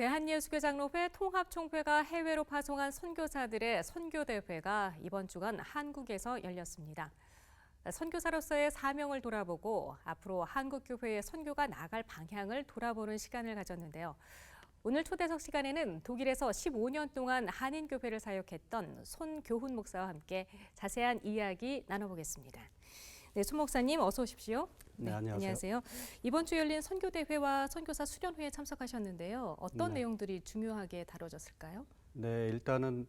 대한예수교장로회 통합총회가 해외로 파송한 선교사들의 선교대회가 이번 주간 한국에서 열렸습니다. 선교사로서의 사명을 돌아보고 앞으로 한국교회의 선교가 나갈 방향을 돌아보는 시간을 가졌는데요. 오늘 초대석 시간에는 독일에서 15년 동안 한인교회를 사역했던 손교훈 목사와 함께 자세한 이야기 나눠보겠습니다. 네, 손 목사님 어서 오십시오. 네, 안녕하세요. 이번 주 열린 선교대회와 선교사 수련회에 참석하셨는데요. 어떤 네. 내용들이 중요하게 다뤄졌을까요? 네, 일단은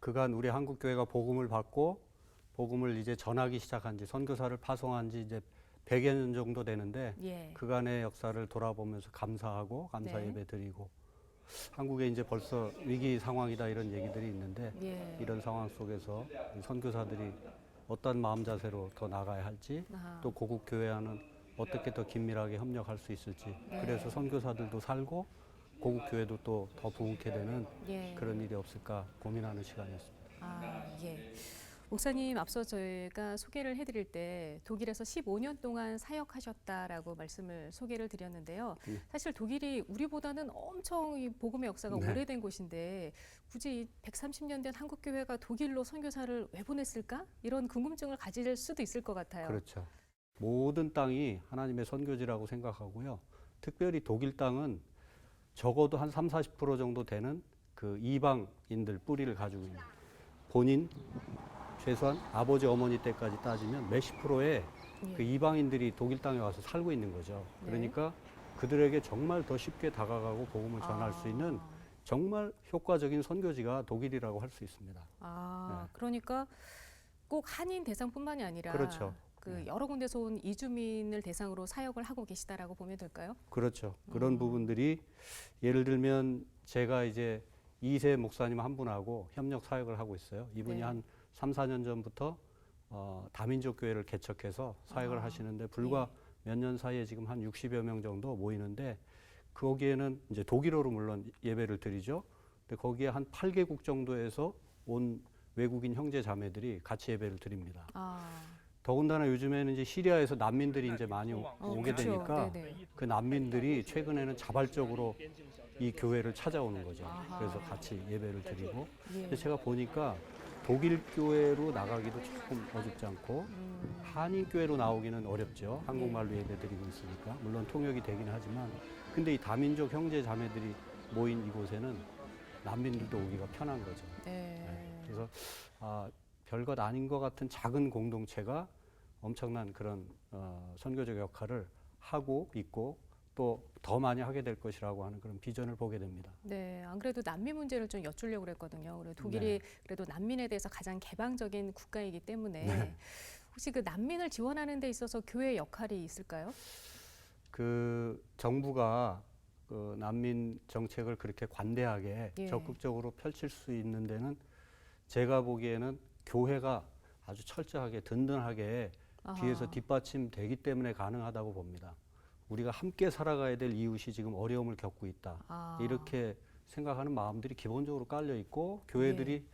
그간 우리 한국 교회가 복음을 받고 복음을 이제 전하기 시작한 지 선교사를 파송한 지 이제 100여 년 정도 되는데 예. 그간의 역사를 돌아보면서 감사하고 감사 네. 예배 드리고 한국에 이제 벌써 위기 상황이다 이런 얘기들이 있는데 예. 이런 상황 속에서 이 선교사들이 어떤 마음 자세로 더 나가야 할지 아하. 또 고국 교회와는 어떻게 더 긴밀하게 협력할 수 있을지 네. 그래서 선교사들도 살고 고국 교회도 또 더 부흥케 되는 예. 그런 일이 없을까 고민하는 시간이었습니다. 아, 예. 목사님 앞서 저희가 소개를 해드릴 때 독일에서 15년 동안 사역하셨다라고 말씀을 소개를 드렸는데요. 예. 사실 독일이 우리보다는 엄청 이 복음의 역사가 네. 오래된 곳인데 굳이 이 130년 된 한국 교회가 독일로 선교사를 왜 보냈을까? 이런 궁금증을 가질 수도 있을 것 같아요. 그렇죠. 모든 땅이 하나님의 선교지라고 생각하고요. 특별히 독일 땅은 적어도 한 3, 40% 정도 되는 그 이방인들 뿌리를 가지고 있는 본인 최소한 아버지 어머니 때까지 따지면 몇십 프로의 예. 그 이방인들이 독일 땅에 와서 살고 있는 거죠. 네. 그러니까 그들에게 정말 더 쉽게 다가가고 복음을 전할 수 있는 아. 정말 효과적인 선교지가 독일이라고 할 수 있습니다. 아, 네. 그러니까 꼭 한인 대상뿐만이 아니라 그렇죠. 그 네. 여러 군데서 온 이주민을 대상으로 사역을 하고 계시다라고 보면 될까요? 그렇죠. 그런 음. 부분들이 예를 들면 제가 이제 이세 목사님 한 분하고 협력 사역을 하고 있어요. 이분이 네. 한 3, 4년 전부터 어, 다민족 교회를 개척해서 사역을 아, 하시는데 불과 몇년 사이에 지금 한 60여 명 정도 모이는데 거기에는 이제 독일어로 물론 예배를 드리죠. 근데 거기에 한 8개국 정도에서 온 외국인 형제 자매들이 같이 예배를 드립니다. 아, 더군다나 요즘에는 이제 시리아에서 난민들이 이제 많이 오- 어, 오게 그렇죠. 되니까 네네. 그 난민들이 최근에는 자발적으로 이 교회를 찾아오는 거죠. 아하. 그래서 같이 예배를 드리고. 예. 근데 제가 보니까 독일 교회로 나가기도 조금 어줍지 않고 음, 한인 교회로 나오기는 어렵죠. 한국말로 예배 드리고 있으니까. 물론 통역이 되긴 하지만. 근데 이 다민족 형제 자매들이 모인 이곳에는 난민들도 오기가 편한 거죠. 네. 네. 그래서 아, 별것 아닌 것 같은 작은 공동체가 엄청난 그런 어, 선교적 역할을 하고 있고 또 더 많이 하게 될 것이라고 하는 그런 비전을 보게 됩니다. 네, 안 그래도 난민 문제를 좀 여쭈려고 그랬거든요. 그리고 독일이 네. 그래도 난민에 대해서 가장 개방적인 국가이기 때문에 네. 혹시 그 난민을 지원하는 데 있어서 교회 역할이 있을까요? 그 정부가 그 난민 정책을 그렇게 관대하게 예. 적극적으로 펼칠 수 있는 데는 제가 보기에는 교회가 아주 철저하게 든든하게 뒤에서 아하. 뒷받침되기 때문에 가능하다고 봅니다. 우리가 함께 살아가야 될 이웃이 지금 어려움을 겪고 있다. 아. 이렇게 생각하는 마음들이 기본적으로 깔려 있고 교회들이 예.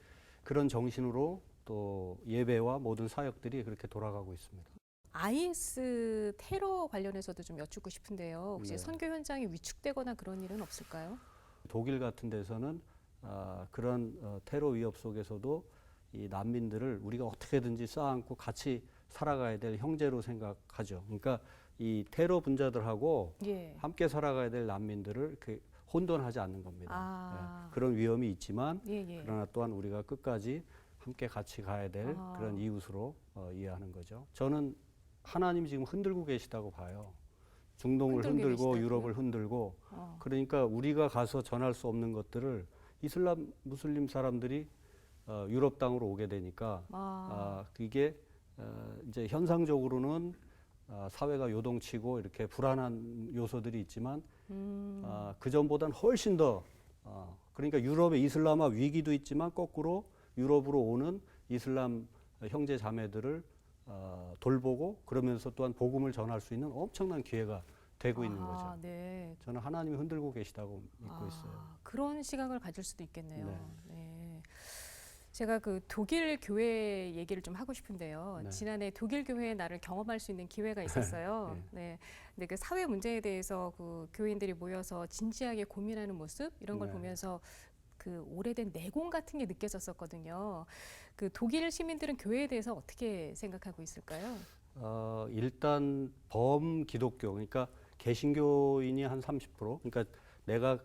그런 정신으로 또 예배와 모든 사역들이 그렇게 돌아가고 있습니다. IS 테러 관련해서도 좀 여쭙고 싶은데요. 혹시 네. 선교 현장이 위축되거나 그런 일은 없을까요? 독일 같은 데서는 아, 그런 어, 테러 위협 속에서도 이 난민들을 우리가 어떻게든지 쌓아안고 같이 살아가야 될 형제로 생각하죠. 그러니까 이 테러 분자들하고 예. 함께 살아가야 될 난민들을 이렇게 혼돈하지 않는 겁니다. 아. 예, 그런 위험이 있지만 예, 예. 그러나 또한 우리가 끝까지 함께 같이 가야 될 아. 그런 이웃으로 어, 이해하는 거죠. 저는 하나님 지금 흔들고 계시다고 봐요. 중동을 흔들고 계시다고요? 유럽을 흔들고 어. 그러니까 우리가 가서 전할 수 없는 것들을 이슬람 무슬림 사람들이 어, 유럽 땅으로 오게 되니까 아. 아, 그게 어, 이제 현상적으로는 아, 사회가 요동치고 이렇게 불안한 요소들이 있지만 음. 아, 그 전보다는 훨씬 더 어, 그러니까 유럽의 이슬람화 위기도 있지만 거꾸로 유럽으로 오는 이슬람 형제 자매들을 어, 돌보고 그러면서 또한 복음을 전할 수 있는 엄청난 기회가 되고 있는 아, 거죠. 네. 저는 하나님이 흔들고 계시다고 믿고 아, 있어요. 그런 시각을 가질 수도 있겠네요. 네. 네. 제가 그 독일 교회 얘기를 좀 하고 싶은데요. 네. 지난해 독일 교회의 날을 경험할 수 있는 기회가 있었어요. 네. 근데 그 사회 문제에 대해서 그 교인들이 모여서 진지하게 고민하는 모습 이런 걸 네. 보면서 그 오래된 내공 같은 게 느껴졌었거든요. 그 독일 시민들은 교회에 대해서 어떻게 생각하고 있을까요? 어, 일단 범 기독교 그러니까 개신교인이 한 30% 그러니까 내가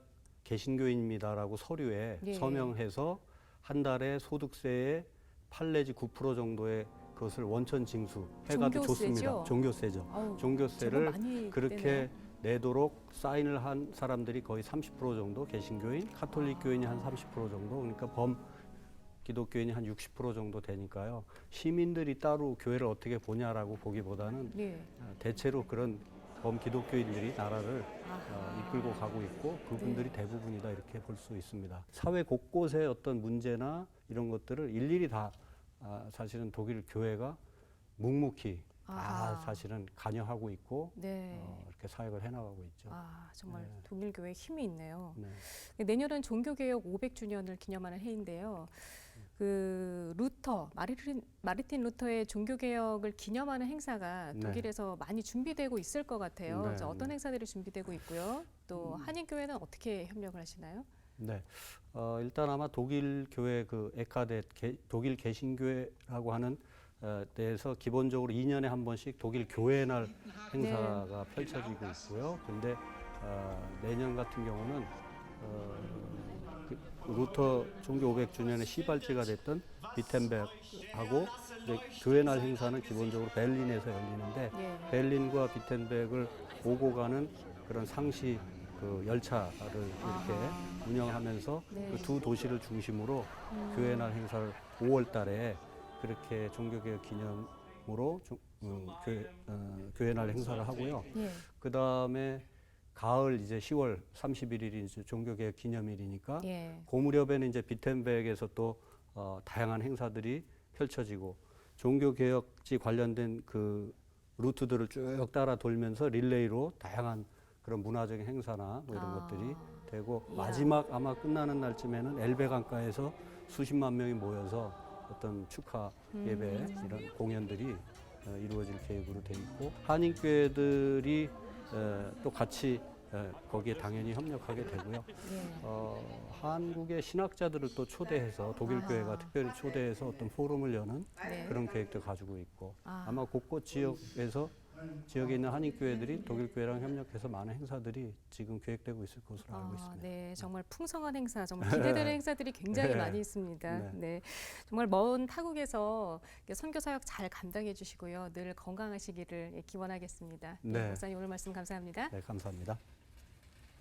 개신교인입니다라고 서류에 예. 서명해서 한 달에 소득세의 8 내지 9% 정도의 그것을 원천 징수 해가도 종교세죠? 좋습니다. 종교세죠. 제법 종교세를 그렇게 떼네요. 내도록 사인을 한 사람들이 거의 30% 정도 개신교인, 카톨릭 교인이 한 30% 정도, 그러니까 범 기독교인이 한 60% 정도 되니까요. 시민들이 따로 교회를 어떻게 보냐라고 보기보다는 네. 어, 대체로 그런 범 기독교인들이 나라를. 어, 이끌고 가고 있고 그분들이 대부분이다 이렇게 볼 수 있습니다. 사회 곳곳의 어떤 문제나 이런 것들을 일일이 다 아, 사실은 독일 교회가 묵묵히. 다 사실은 관여하고 있고 네. 어, 이렇게 사역을 해나가고 있죠. 아 정말 네. 독일 교회 힘이 있네요. 네. 내년은 종교개혁 500주년을 기념하는 해인데요. 그 루터 마르틴 마르틴 루터의 종교 개혁을 기념하는 행사가 네. 독일에서 많이 준비되고 있을 것 같아요. 네, 그래서 어떤 네. 행사들이 준비되고 있고요. 또 한인 교회는 어떻게 협력을 하시나요? 네. 어, 일단 아마 독일 교회 그 에카데 개, 독일 개신교회라고 하는 어, 데에서 기본적으로 2년에 한 번씩 독일 교회 날 행사가 펼쳐지고 있고요. 근데 어, 내년 같은 경우는 어, 그 루터 종교 500주년의 시발제가 됐던 비텐베르하고 이제 교회 날 행사는 기본적으로 베를린에서 열리는데 예. 베를린과 비텐백을 오고 가는 그런 상시 그 열차를 이렇게 아하. 운영하면서 네. 그두 도시를 중심으로 음. 교회 날 행사를 5월 달에 그렇게 종교개혁 기념으로 종- 음, 교회, 어, 교회 날 행사를 하고요. 예. 그 다음에 가을 이제 10월 31일이 이제 종교개혁 기념일이니까 예. 그 무렵에는 이제 비텐백에서 또 어, 다양한 행사들이 펼쳐지고 종교 개혁지 관련된 그 루트들을 쭉 따라 돌면서 릴레이로 다양한 그런 문화적인 행사나 뭐 이런 아. 것들이 되고 이야. 마지막 아마 끝나는 날쯤에는 엘베 강가에서 수십만 명이 모여서 어떤 축하 예배 음. 이런 공연들이 어, 이루어질 계획으로 돼 있고 한인교회들이 어, 또 같이 어, 거기에 당연히 협력하게 되고요. 예. 어, 한국의 신학자들을 또 초대해서 독일. 교회가 특별히 초대해서 어떤 포럼을 여는 네. 그런 계획도 가지고 있고 아. 아마 곳곳 지역에서 지역에 있는 한인 교회들이 독일 교회랑 협력해서 많은 행사들이 지금 계획되고 있을 것으로 알고 아, 있습니다. 네, 정말 풍성한 행사, 정말 기대되는 행사들이 굉장히 네. 많이 있습니다. 네. 네. 정말 먼 타국에서 선교 사역 잘 감당해 주시고요. 늘 건강하시기를 예, 기원하겠습니다. 네. 네. 목사님 오늘 말씀 감사합니다. 네, 감사합니다.